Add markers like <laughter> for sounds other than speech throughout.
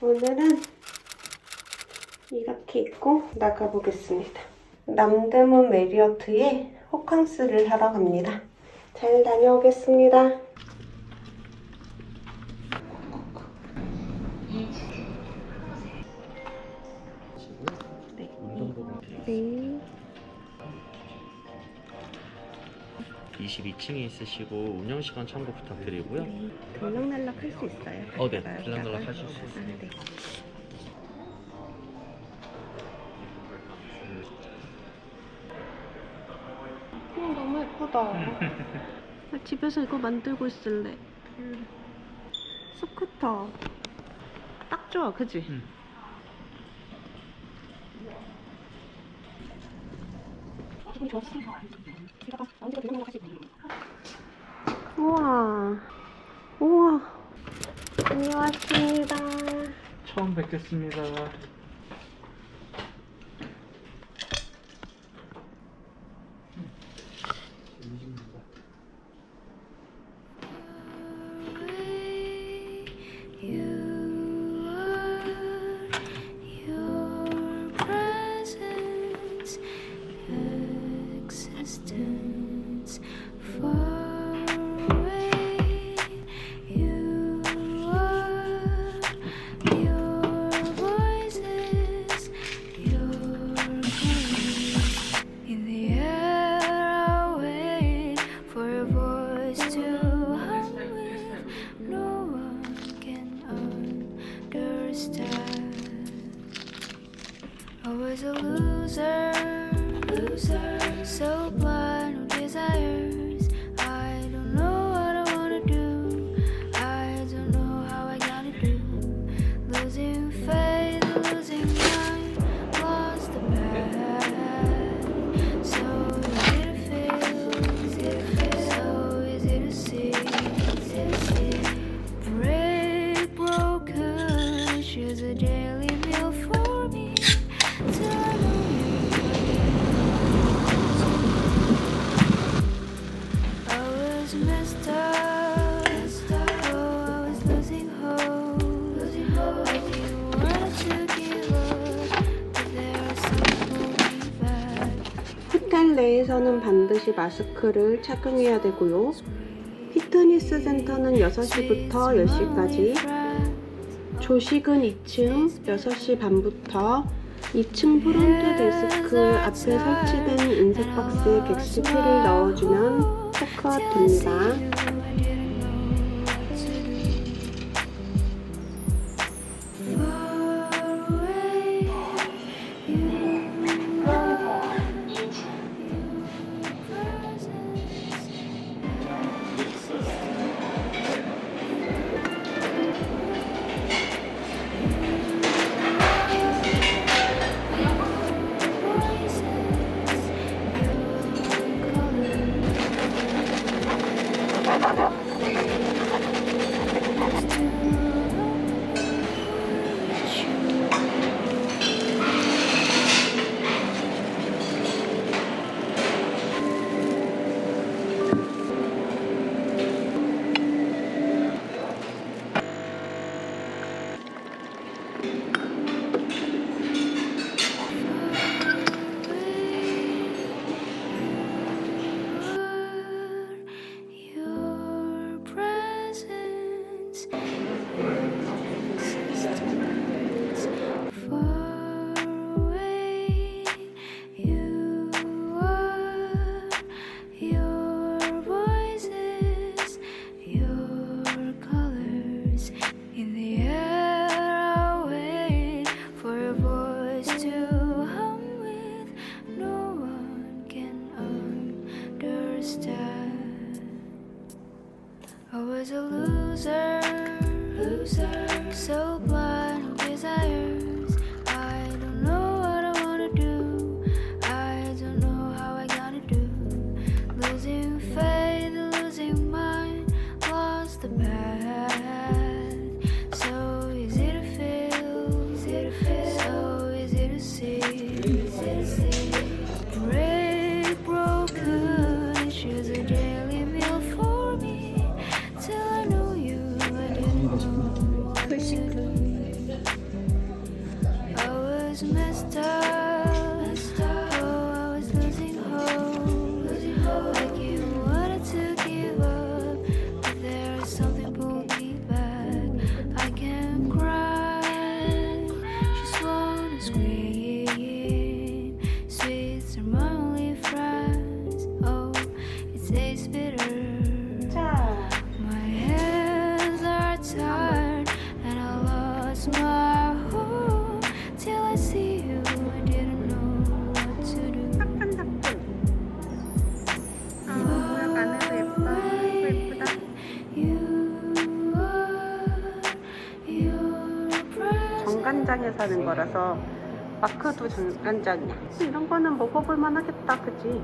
오늘은 이렇게 입고 나가보겠습니다. 남대문 메리어트에 호캉스를 하러 갑니다. 잘 다녀오겠습니다. 네. 22층에 있으시고 운영 시간 참고 부탁드리고요. 들락날락 할 수 있어요. 어, 네. 제가 들락날락. 하실 수 아, 있습니다. 네. 어, 너무 예쁘다. 나 <laughs> 집에서 이거 만들고 있을래. 스쿠터. 딱 좋아, 그지? 응. 우와. 우와. 다녀왔습니다. 처음 뵙겠습니다. 호텔 내에서는 반드시 마스크를 착용해야 되고요. 피트니스 센터는 6시부터 10시까지, 조식은 2층 6시 반부터 2층 프론트 데스크 앞에 설치된 인쇄 박스에 객실피를 넣어주면 체크아웃 됩니다. 정간장에 사는 거라서 마크도 정간장이야. 이런 거는 먹어볼 만하겠다, 그지?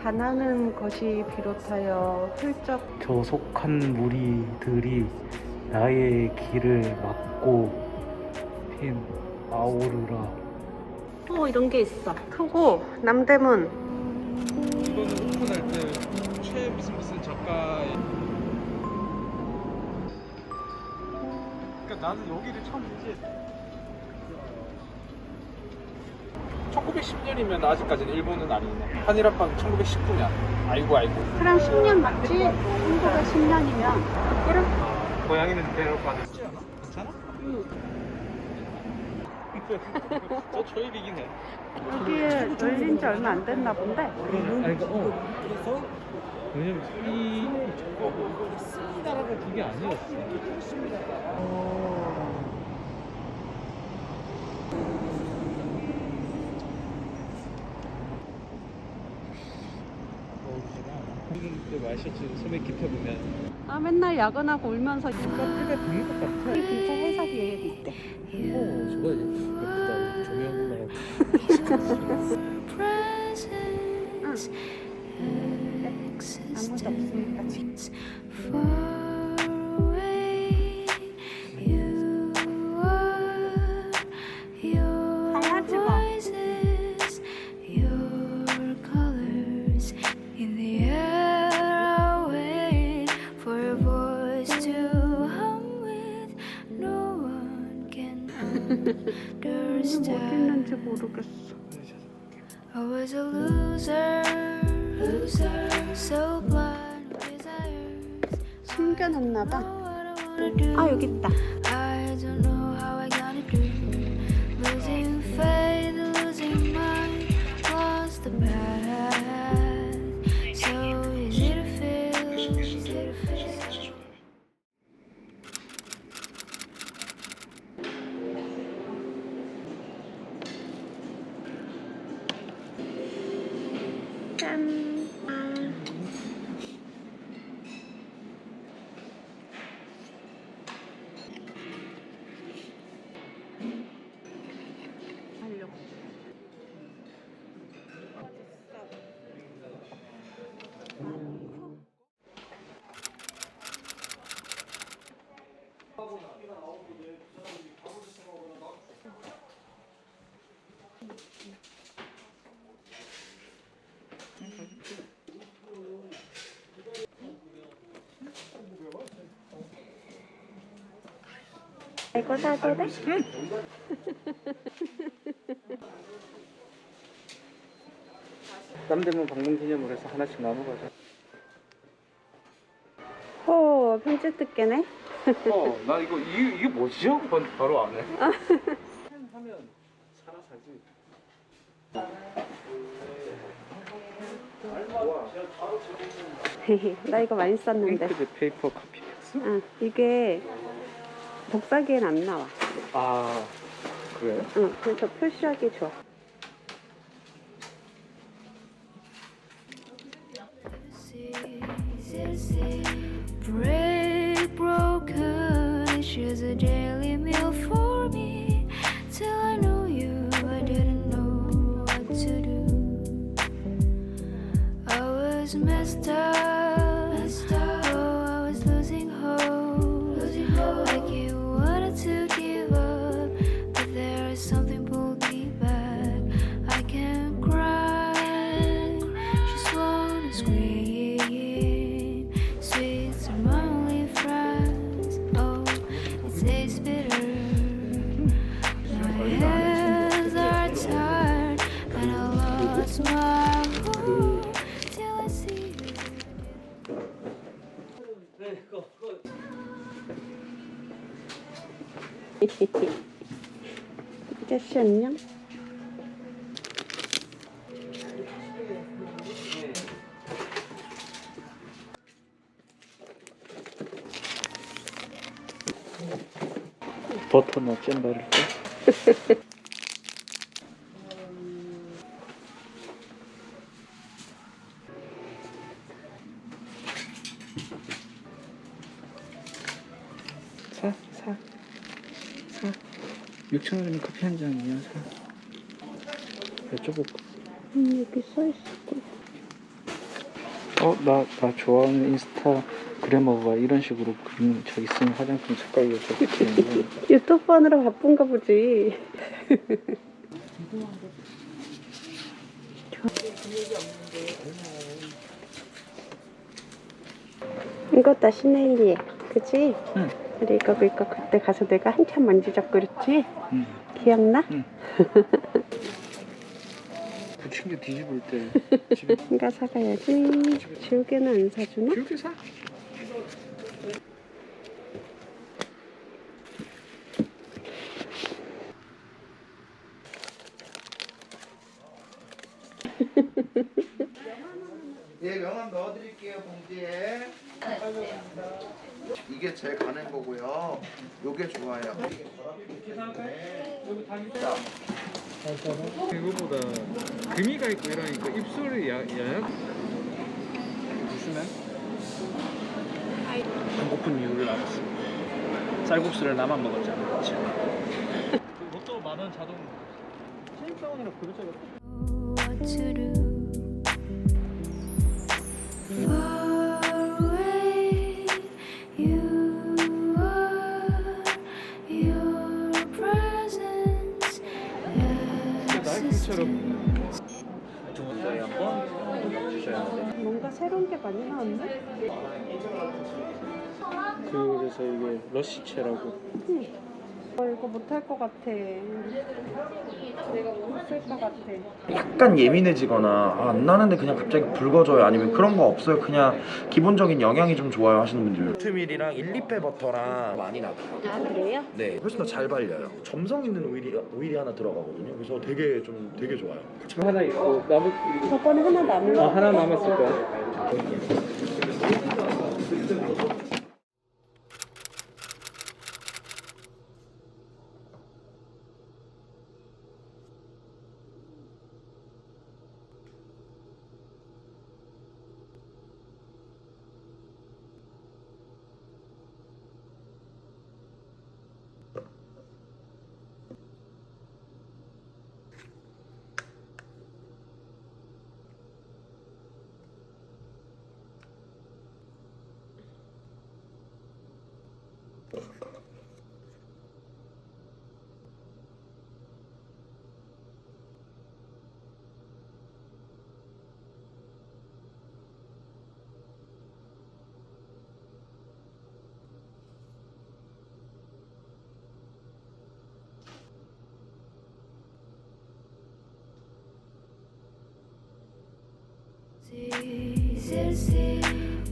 반하는 것이 비롯하여 훌쩍 교속한 무리들이 나의 길을 막고 핀 아오르라. 어 이런 게 있어. 크고 남대문. 그러니까 나는 여기를 처음 인지했어 1910년이면 아직까지는 일본은 아니네 한일합방 1919년 아이고 아이고 그럼 10년 맞지? 한국에 10년이면. 그래? 고양이는 대놓고 안 했지 않아? 괜찮아? 응. <laughs> 저 초입이긴 해 여기에 열린 지 얼마 안 됐나 본데. 아니 그러니까 어 그래서 왜냐면 이 어, 나라가 그게 아니었어 또 마셔츠 소매 깊혀보면 아 맨날 야근하고 울면서 카페가 되는 것 같아 진짜 해석이 여기 있대. 오 저거 예쁘다 조명 presence. 아무도 없으니까 지금. 이거 사도 돼? 남대문 방문 기념으로 해서 하나씩 나눠 가자 오, 편지 뜯게네. 어 나 이거 이게, 이게 뭐지? 번 바로 안 해. 하면 살아 살지. 나 이거 많이 썼는데. 핑크드 페이퍼 커피? 응, 이게 복사기엔 안 나와. 아 그래? 응, 그래서 표시하기 좋아. 버터나 잼 바를 때 <laughs> 사, 사, 사. 6천 원이면 커피 한 잔이야, 사. 여쭤볼까? 음, 여기 써있어. 어, 나, 나 좋아하는 인스타 그래머가 이런 식으로 그림 자기 쓰는 화장품 색깔 여쭤보는 <laughs> 유튜브 하느라 바쁜가 보지. <laughs> 이거 다 시넬리에, 그치? 응. 우리 이거 이거 그때 가서 내가 한참 만지작 그랬지? 응. 기억나? <laughs> 부침개 뒤집을 때 집에 이거 사가야지. 지우개는 안 사주나? 이렇게 사? 예, 명함 넣어드릴게요 봉지에. 이게 제일 가는 거고요. 요게 좋아요. 이거보다 금이가 있고 이러니까 입술이 야, 야약 웃으면 배고픈 이유를 알았어. 쌀국수를 나만 먹었잖아. 로또 만원 자동 신입사원이라 그러잖아. 뭔가 새로운 게 많이 나왔네? 그래서 이게 러시체라고 어, 이거 못할 것 같아. 못쓸 것 같아. 약간 예민해지거나 아, 안 나는데 그냥 갑자기 붉어져요. 아니면 그런 거 없어요. 그냥 기본적인 영양이 좀 좋아요 하시는 분들. 오트밀이랑 일리페 버터랑 많이 나가요 아, 그래요? 네. 훨씬 더 잘 발려요. 점성 있는 오일이, 오일이 하나 들어가거든요. 그래서 되게 좀 되게 좋아요. 하나 있고 남은 저번에 하나 남은 아, 하나 남았을 거야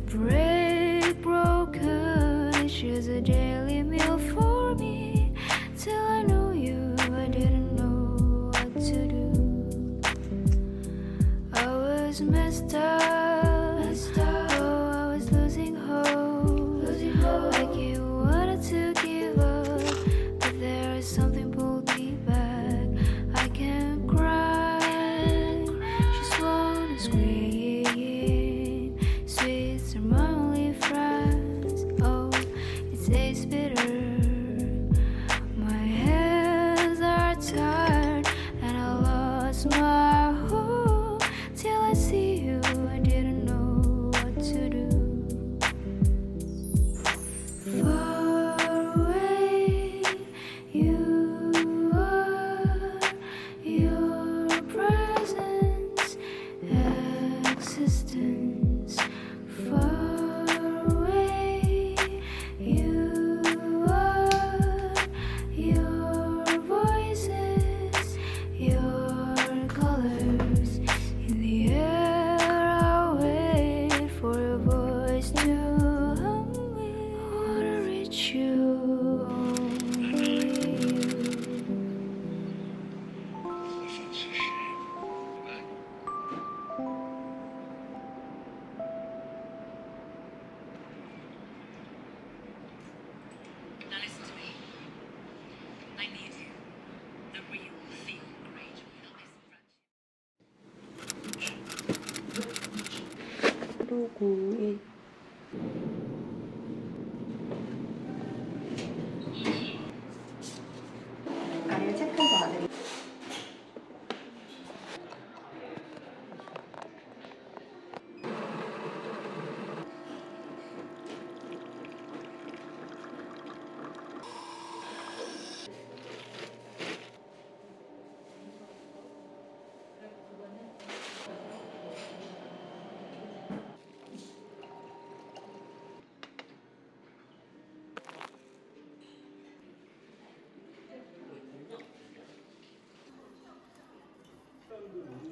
Break broken, she's a daily meal for me. Till I knew you, I didn't know what to do. I was messed up. Mm-hmm.